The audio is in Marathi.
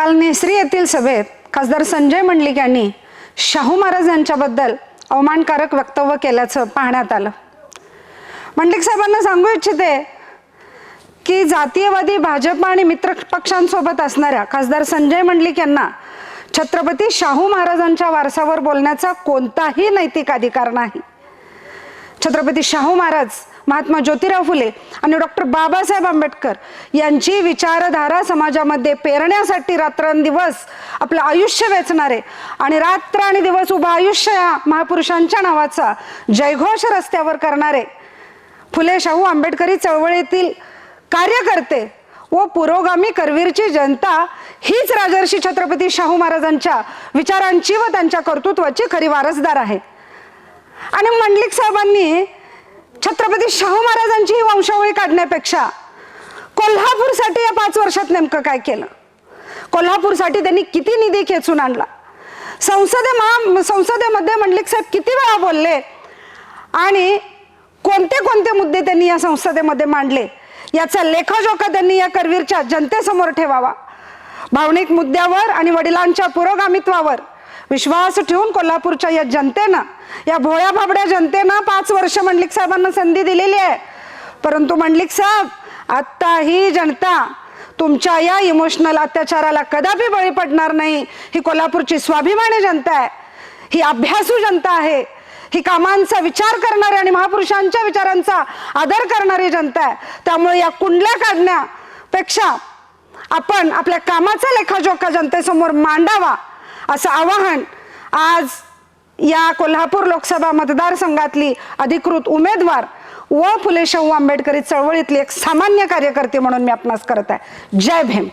काल नेसरी येथील सभेत खासदार संजय मंडलिक यांनी शाहू महाराज यांच्याबद्दल अवमानकारक वक्तव्य केल्याचं पाहण्यात आलं. मंडलिक साहेबांना सांगू इच्छिते की जातीयवादी भाजप आणि मित्र पक्षांसोबत असणाऱ्या खासदार संजय मंडलिक यांना छत्रपती शाहू महाराजांच्या वारसावर बोलण्याचा कोणताही नैतिक अधिकार नाही. छत्रपती शाहू महाराज महात्मा ज्योतिराव फुले आणि डॉक्टर बाबासाहेब आंबेडकर यांची विचारधारा समाजामध्ये पेरण्यासाठी रात्रंदिवस आपलं आयुष्य वेचणारे आणि रात्र आणि दिवस उभं आयुष्य या महापुरुषांच्या नावाचा जयघोष रस्त्यावर करणारे फुले शाहू आंबेडकरी चळवळीतील कार्यकर्ते व पुरोगामी करवीरची जनता हीच राजर्षी छत्रपती शाहू महाराजांच्या विचारांची व त्यांच्या कर्तृत्वाची खरी वारसदार आहे. आणि मंडलिक साहेबांनी छत्रपती शाहू महाराजांची ही वंशावळी काढण्यापेक्षा कोल्हापूरसाठी या पाच वर्षात नेमकं काय केलं? कोल्हापूरसाठी त्यांनी किती निधी खेचून आणला? संसदे महा संसदेमध्ये मंडलिक साहेब किती वेळा बोलले? आणि कोणते कोणते मुद्दे त्यांनी या संसदेमध्ये मांडले? याचा लेखाजोखा त्यांनी या करवीरच्या जनतेसमोर ठेवावा? भावनिक मुद्द्यावर आणि वडिलांच्या पुरोगामित्वावर विश्वास ठेवून कोल्हापूरच्या या जनतेनं या भोळ्या भाबड्या जनतेनं पाच वर्ष मंडलिक साहेबांना संधी दिलेली आहे. परंतु मंडलिक साहेब आत्ता ही जनता तुमच्या या इमोशनल अत्याचाराला कदापि बळी पडणार नाही. ही कोल्हापूरची स्वाभिमानी जनता आहे. ही अभ्यासू जनता आहे. ही कामांचा विचार करणारी आणि महापुरुषांच्या विचारांचा आदर करणारी जनता आहे. त्यामुळे या कुंडल्या काढण्यापेक्षा आपण आपल्या कामाचा लेखाजोखा जनतेसमोर मांडावा. असं आवाहन आज या कोल्हापूर लोकसभा मतदारसंघातली अधिकृत उमेदवार व फुले शाहू आंबेडकरी चळवळीतली एक सामान्य कार्यकर्ते म्हणून मी आपणास करत आहे. जय भीम.